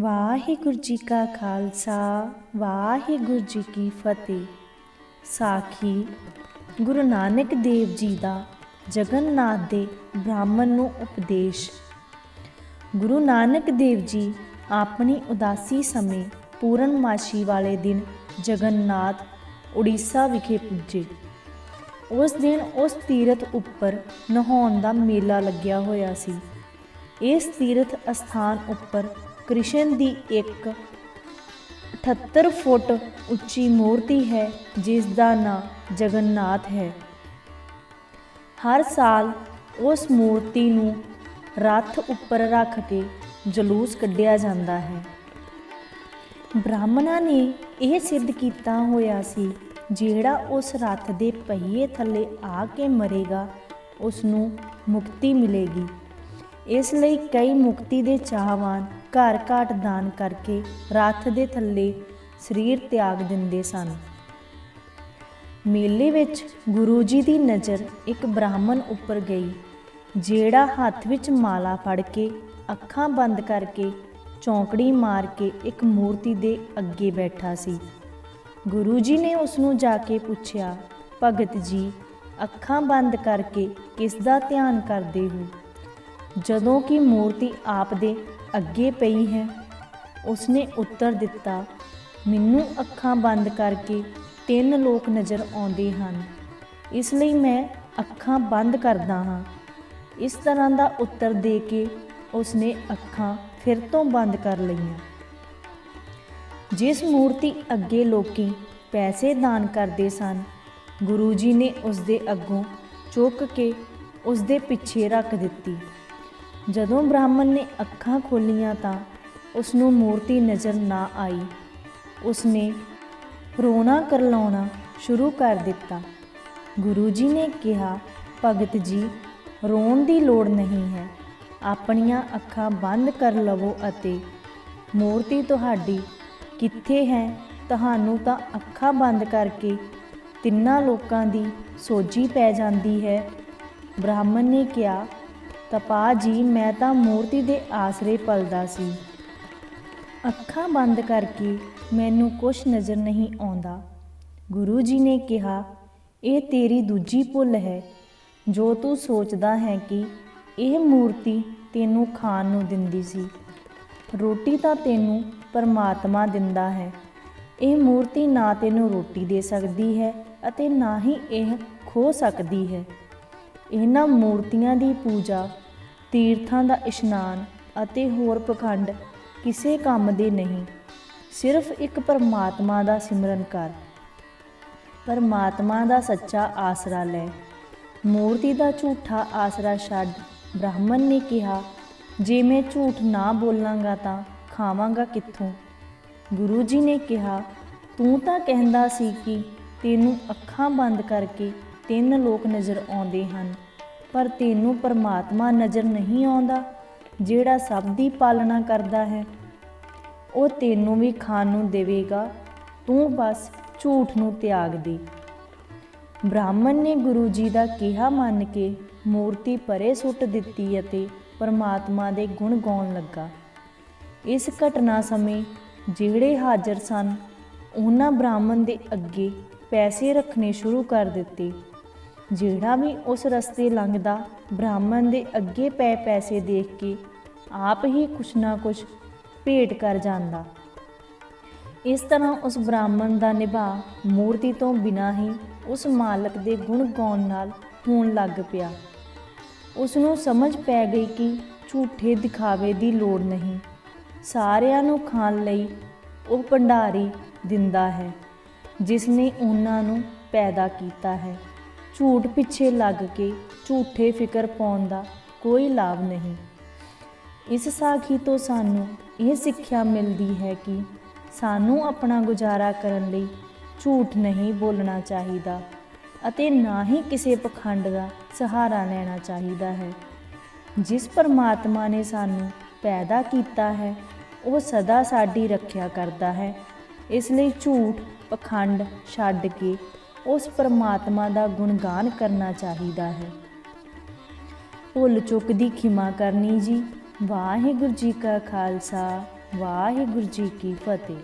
ਵਾਹਿਗੁਰੂ ਜੀ ਕਾ ਖਾਲਸਾ, ਵਾਹਿਗੁਰੂ ਜੀ ਕੀ ਫਤਿਹ। ਸਾਖੀ ਗੁਰੂ ਨਾਨਕ ਦੇਵ ਜੀ ਦਾ ਜਗਨਨਾਥ ਦੇ ਬ੍ਰਾਹਮਣ ਨੂੰ ਉਪਦੇਸ਼। ਗੁਰੂ ਨਾਨਕ ਦੇਵ ਜੀ ਆਪਣੀ ਉਦਾਸੀ ਸਮੇਂ ਪੂਰਨਮਾਸ਼ੀ ਵਾਲੇ ਦਿਨ ਜਗਨਨਾਥ ਉੜੀਸਾ ਵਿਖੇ ਪੁੱਜੇ। ਉਸ ਦਿਨ ਉਸ ਤੀਰਥ ਉੱਪਰ ਨਹਾਉਣ ਦਾ ਮੇਲਾ ਲੱਗਿਆ ਹੋਇਆ ਸੀ। ਇਸ ਤੀਰਥ ਅਸਥਾਨ ਉੱਪਰ ਕ੍ਰਿਸ਼ਨ ਦੀ ਇੱਕ 78 ਫੁੱਟ ਉੱਚੀ ਮੂਰਤੀ ਹੈ, ਜਿਸ ਦਾ ਨਾਮ ਜਗਨਨਾਥ ਹੈ। ਹਰ ਸਾਲ ਉਸ ਮੂਰਤੀ ਨੂੰ ਰੱਥ ਉੱਪਰ ਰੱਖ ਕੇ ਜਲੂਸ ਕੱਢਿਆ ਜਾਂਦਾ ਹੈ। ਬ੍ਰਾਹਮਣਾਂ ਨੇ ਇਹ ਸਿੱਧ ਕੀਤਾ ਹੋਇਆ ਸੀ, ਜਿਹੜਾ ਉਸ ਰੱਥ ਦੇ ਪਹੀਏ ਥੱਲੇ ਆ ਕੇ ਮਰੇਗਾ ਉਸ ਨੂੰ ਮੁਕਤੀ ਮਿਲੇਗੀ। ਇਸ ਲਈ ਕਈ ਮੁਕਤੀ ਦੇ ਚਾਹਵਾਨ ਘਰ ਘਾਟ ਦਾਨ ਕਰਕੇ ਰੱਥ ਦੇ ਥੱਲੇ ਸਰੀਰ ਤਿਆਗ ਦਿੰਦੇ ਸਨ। ਮੇਲੇ ਵਿੱਚ ਗੁਰੂ ਜੀ ਦੀ ਨਜ਼ਰ ਇੱਕ ਬ੍ਰਾਹਮਣ ਉੱਪਰ ਗਈ, ਜਿਹੜਾ ਹੱਥ ਵਿੱਚ ਮਾਲਾ ਫੜ ਕੇ ਅੱਖਾਂ ਬੰਦ ਕਰਕੇ ਚੌਂਕੜੀ ਮਾਰ ਕੇ ਇੱਕ ਮੂਰਤੀ ਦੇ ਅੱਗੇ ਬੈਠਾ ਸੀ। ਗੁਰੂ ਜੀ ਨੇ ਉਸ ਨੂੰ ਜਾ ਕੇ ਪੁੱਛਿਆ, ਭਗਤ ਜੀ, ਅੱਖਾਂ ਬੰਦ ਕਰਕੇ ਕਿਸ ਦਾ ਧਿਆਨ ਕਰਦੇ ਹੋ? ਜਦੋਂ ਕਿ ਮੂਰਤੀ ਆਪ ਦੇ ਅੱਗੇ ਪਈ ਹੈ। ਉਸਨੇ ਉੱਤਰ ਦਿੱਤਾ, ਮੈਨੂੰ ਅੱਖਾਂ ਬੰਦ ਕਰਕੇ ਤਿੰਨ ਲੋਕ ਨਜ਼ਰ ਆਉਂਦੇ ਹਨ। ਇਸ ਲਈ ਮੈਂ ਅੱਖਾਂ ਬੰਦ ਕਰਦਾ ਹਾਂ। ਇਸ ਤਰ੍ਹਾਂ ਦਾ ਉੱਤਰ ਦੇ ਕੇ ਉਸਨੇ ਅੱਖਾਂ ਫਿਰ ਤੋਂ ਬੰਦ ਕਰ ਲਈਆਂ। ਜਿਸ ਮੂਰਤੀ ਅੱਗੇ ਲੋਕੀ ਪੈਸੇ ਦਾਨ ਕਰਦੇ ਸਨ, ਗੁਰੂ ਜੀ ਨੇ ਉਸ ਦੇ ਅੱਗੋਂ ਚੁੱਕ ਕੇ ਉਸ ਦੇ ਪਿੱਛੇ ਰੱਖ ਦਿੱਤੀ। ਜਦੋਂ ਬ੍ਰਾਹਮਣ ਨੇ ਅੱਖਾਂ ਖੋਲੀਆਂ ਤਾਂ ਉਸ ਨੂੰ ਮੂਰਤੀ ਨਜ਼ਰ ਨਾ ਆਈ। ਉਸਨੇ ਰੋਣਾ ਕਰਲਾਉਣਾ ਸ਼ੁਰੂ ਕਰ ਦਿੱਤਾ। ਗੁਰੂ ਜੀ ਨੇ ਕਿਹਾ, ਭਗਤ ਜੀ, ਰੋਣ ਦੀ ਲੋੜ ਨਹੀਂ ਹੈ। ਆਪਣੀਆਂ ਅੱਖਾਂ ਬੰਦ ਕਰ ਲਵੋ ਅਤੇ ਮੂਰਤੀ ਤੁਹਾਡੀ ਕਿੱਥੇ ਹੈ? ਤੁਹਾਨੂੰ ਤਾਂ ਅੱਖਾਂ ਬੰਦ ਕਰਕੇ ਤਿੰਨਾਂ ਲੋਕਾਂ ਦੀ ਸੋਝੀ ਪੈ ਜਾਂਦੀ ਹੈ। ਬ੍ਰਾਹਮਣ ਨੇ ਕਿਹਾ ਤਪਾ ਜੀ ਮੈਂ ਤਾਂ ਮੂਰਤੀ ਦੇ ਆਸਰੇ ਪਲਦਾ ਸੀ ਅੱਖਾਂ ਬੰਦ ਕਰਕੇ ਮੈਨੂੰ ਕੁਝ ਨਜ਼ਰ ਨਹੀਂ ਆਉਂਦਾ ਗੁਰੂ ਜੀ ਨੇ ਕਿਹਾ ਇਹ ਤੇਰੀ ਦੂਜੀ ਭੁੱਲ ਹੈ ਜੋ ਤੂੰ ਸੋਚਦਾ ਹੈ ਕਿ ਇਹ ਮੂਰਤੀ ਤੈਨੂੰ ਖਾਣ ਨੂੰ ਦਿੰਦੀ ਸੀ ਰੋਟੀ ਤਾਂ ਤੈਨੂੰ ਪਰਮਾਤਮਾ ਦਿੰਦਾ ਹੈ ਇਹ ਮੂਰਤੀ ਨਾ ਤੈਨੂੰ ਰੋਟੀ ਦੇ ਸਕਦੀ ਹੈ ਅਤੇ ਨਾ ਹੀ ਇਹ ਖੋ ਸਕਦੀ ਹੈ ਇਹਨਾਂ ਮੂਰਤੀਆਂ ਦੀ ਪੂਜਾ, ਤੀਰਥਾਂ ਦਾ ਇਸ਼ਨਾਨ ਅਤੇ ਹੋਰ ਪਖੰਡ ਕਿਸੇ ਕੰਮ ਦੇ ਨਹੀਂ। ਸਿਰਫ ਇੱਕ ਪਰਮਾਤਮਾ ਦਾ ਸਿਮਰਨ ਕਰ। ਪਰਮਾਤਮਾ ਦਾ ਸੱਚਾ ਆਸਰਾ ਲੈ। ਮੂਰਤੀ ਦਾ ਝੂਠਾ ਆਸਰਾ ਛੱਡ। ਬ੍ਰਾਹਮਣ ਨੇ ਕਿਹਾ, ਜੇ ਮੈਂ ਝੂਠ ਨਾ ਬੋਲਾਂਗਾ ਤਾਂ ਖਾਵਾਂਗਾ ਕਿੱਥੋਂ? ਗੁਰੂ ਜੀ ਨੇ ਕਿਹਾ, ਤੂੰ ਤਾਂ ਕਹਿੰਦਾ ਸੀ ਕਿ ਤੈਨੂੰ ਅੱਖਾਂ ਬੰਦ ਕਰਕੇ ਤਿੰਨ ਲੋਕ ਨਜ਼ਰ ਆਉਂਦੇ ਹਨ, ਪਰ ਤੈਨੂੰ ਪਰਮਾਤਮਾ ਨਜ਼ਰ ਨਹੀਂ ਆਉਂਦਾ, ਜਿਹੜਾ ਸਭ ਦੀ ਪਾਲਣਾ ਕਰਦਾ ਹੈ। ਉਹ ਤੈਨੂੰ ਵੀ ਖਾਣ ਨੂੰ ਦੇਵੇਗਾ, ਤੂੰ ਬਸ ਝੂਠ ਨੂੰ ਤਿਆਗ ਦੇ। ਬ੍ਰਾਹਮਣ ਨੇ ਗੁਰੂ ਜੀ ਦਾ ਕਿਹਾ ਮੰਨ ਕੇ ਮੂਰਤੀ ਪਰੇ ਸੁੱਟ ਦਿੱਤੀ ਅਤੇ ਪਰਮਾਤਮਾ ਦੇ ਗੁਣ ਗਾਉਣ ਲੱਗਾ। ਇਸ ਘਟਨਾ ਸਮੇਂ ਜਿਹੜੇ ਹਾਜ਼ਰ ਸਨ, ਉਹਨਾਂ ਬ੍ਰਾਹਮਣ ਦੇ ਅੱਗੇ ਪੈਸੇ ਰੱਖਣੇ ਸ਼ੁਰੂ ਕਰ ਦਿੱਤੇ। ਜਿਹੜਾ ਵੀ ਉਸ ਰਸਤੇ ਲੰਘਦਾ, ਬ੍ਰਾਹਮਣ ਦੇ ਅੱਗੇ ਪਏ ਪੈਸੇ ਦੇਖ ਕੇ ਆਪ ਹੀ ਕੁਛ ਨਾ ਕੁਛ ਭੇਟ ਕਰ ਜਾਂਦਾ। ਇਸ ਤਰ੍ਹਾਂ ਉਸ ਬ੍ਰਾਹਮਣ ਦਾ ਨਿਭਾਅ ਮੂਰਤੀ ਤੋਂ ਬਿਨਾਂ ਹੀ ਉਸ ਮਾਲਕ ਦੇ ਗੁਣ ਗਾਉਣ ਨਾਲ ਹੋਣ ਲੱਗ ਪਿਆ। ਉਸ ਨੂੰ ਸਮਝ ਪੈ ਗਈ ਕਿ ਝੂਠੇ ਦਿਖਾਵੇ ਦੀ ਲੋੜ ਨਹੀਂ। ਸਾਰਿਆਂ ਨੂੰ ਖਾਣ ਲਈ ਉਹ ਭੰਡਾਰੀ ਦਿੰਦਾ ਹੈ, ਜਿਸ ਨੇ ਉਹਨਾਂ ਨੂੰ ਪੈਦਾ ਕੀਤਾ ਹੈ। ਝੂਠ ਪਿੱਛੇ ਲੱਗ ਕੇ ਝੂਠੇ ਫਿਕਰ ਪਾਉਣ ਦਾ ਕੋਈ ਲਾਭ ਨਹੀਂ। ਇਸ ਸਾਖੀ ਤੋਂ ਸਾਨੂੰ ਇਹ ਸਿੱਖਿਆ ਮਿਲਦੀ ਹੈ ਕਿ ਸਾਨੂੰ ਆਪਣਾ ਗੁਜ਼ਾਰਾ ਕਰਨ ਲਈ ਝੂਠ ਨਹੀਂ ਬੋਲਣਾ ਚਾਹੀਦਾ ਅਤੇ ਨਾ ਹੀ ਕਿਸੇ ਪਖੰਡ ਦਾ ਸਹਾਰਾ ਲੈਣਾ ਚਾਹੀਦਾ ਹੈ। ਜਿਸ ਪਰਮਾਤਮਾ ਨੇ ਸਾਨੂੰ ਪੈਦਾ ਕੀਤਾ ਹੈ, ਉਹ ਸਦਾ ਸਾਡੀ ਰੱਖਿਆ ਕਰਦਾ ਹੈ। ਇਸ ਲਈ ਝੂਠ ਪਖੰਡ ਛੱਡ ਕੇ ਉਸ ਪਰਮਾਤਮਾ ਦਾ ਗੁਣਗਾਨ ਕਰਨਾ ਚਾਹੀਦਾ ਹੈ। ਭੁੱਲ ਚੁੱਕ ਦੀ ਖਿਮਾ ਕਰਨੀ ਜੀ। ਵਾਹਿਗੁਰੂ ਜੀ ਕਾ ਖਾਲਸਾ, ਵਾਹਿਗੁਰੂ ਜੀ ਕੀ ਫਤਿਹ।